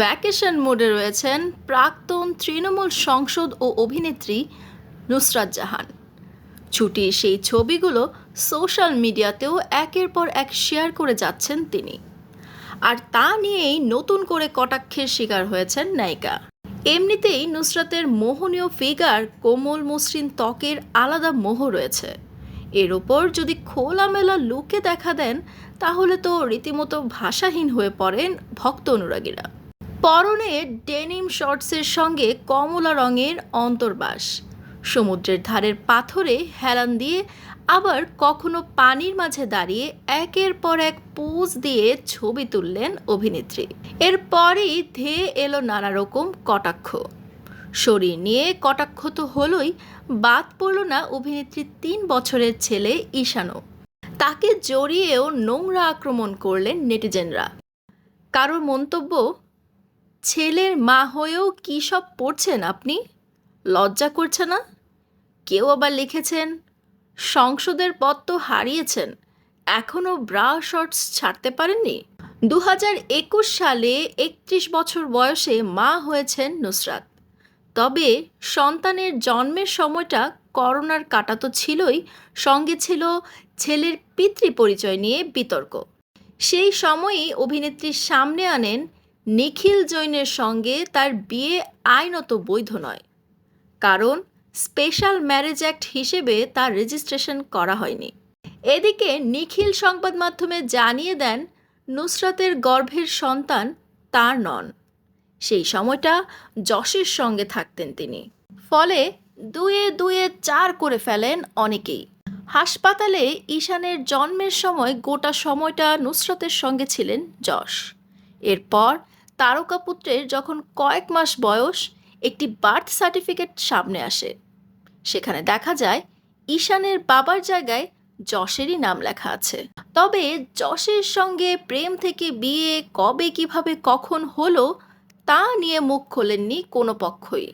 Vacation মোডে রয়েছেন প্রাক্তন তৃণমূল সংসদ ও অভিনেত্রী নুসরাত জাহান। ছুটির সেই ছবিগুলো সোশ্যাল মিডিয়াতেও একের পর এক শেয়ার করে যাচ্ছেন তিনি। আর তা নিয়েই নতুন করে কটাক্ষের শিকার হয়েছেন নায়িকা। এমনিতেই নুসরাতের মোহনীয় ফিগার কোমল মসৃণ ত্বকের আলাদা মোহ রয়েছে। এর ওপর যদি খোলামেলা লুকে দেখা দেন, তাহলে তো রীতিমতো ভাষাহীন হয়ে পড়েন ভক্ত অনুরাগীরা। পরনে ডেনিম শর্টসের সঙ্গে কমলা রঙের অন্তর্বাস। সমুদ্রের ধারের পাথরে হেলান দিয়ে আবার কখনো পানির মাঝে দাঁড়িয়ে একের পর এক পোজ দিয়ে ছবি তুললেন অভিনেত্রী। এরপরেই ধেয়ে এলো নানা রকম কটাক্ষ। শরীর নিয়ে কটাক্ষ তো হলোই, বাদ পড়ল না অভিনেত্রীর তিন বছরের ছেলে ঈশানও। তাকে জড়িয়েও নোংরা আক্রমণ করলেন নেটিজেনরা। কারোর মন্তব্য ছেলের মা হয়েও কী সব পড়ছেন আপনি? লজ্জা করছে না? কেউ আবার লিখেছেন, সংসদের পদ তো হারিয়েছেন এখনও ব্রা শর্টস ছাড়তে পারেননি? দু হাজার একুশ সালে একত্রিশ বছর বয়সে মা হয়েছেন নুসরাত। তবে সন্তানের জন্মের সময়টা করোনার কাটা তো ছিলই, সঙ্গে ছিল ছেলের পিতৃ পরিচয় নিয়ে বিতর্ক। সেই সময়ই অভিনেত্রীর সামনে আনেন নিখিল জৈনের সঙ্গে তার বিয়ে আইনত বৈধ নয়, কারণ স্পেশাল ম্যারেজ অ্যাক্ট হিসেবে তার রেজিস্ট্রেশন করা হয়নি। এদিকে নিখিল সংবাদ মাধ্যমে জানিয়ে দেন, নুসরাতের গর্ভের সন্তান তার নন। সেই সময়টা যশের সঙ্গে থাকতেন তিনি। ফলে দুয়ে দুয়ে চার করে ফেলেন অনেকেই। হাসপাতালে ঈশানের জন্মের সময় গোটা সময়টা নুসরতের সঙ্গে ছিলেন যশ। এরপর তারকাপুত্রের যখন কয়েক মাস বয়স, একটি বার্থ সার্টিফিকেট সামনে আসে। সেখানে দেখা যায়, ঈশানের বাবার জায়গায় যশেরই নাম লেখা আছে। তবে যশের সঙ্গে প্রেম থেকে বিয়ে কবে, কীভাবে, কখন হলো, তা নিয়ে মুখ খোলেননি কোনো পক্ষই।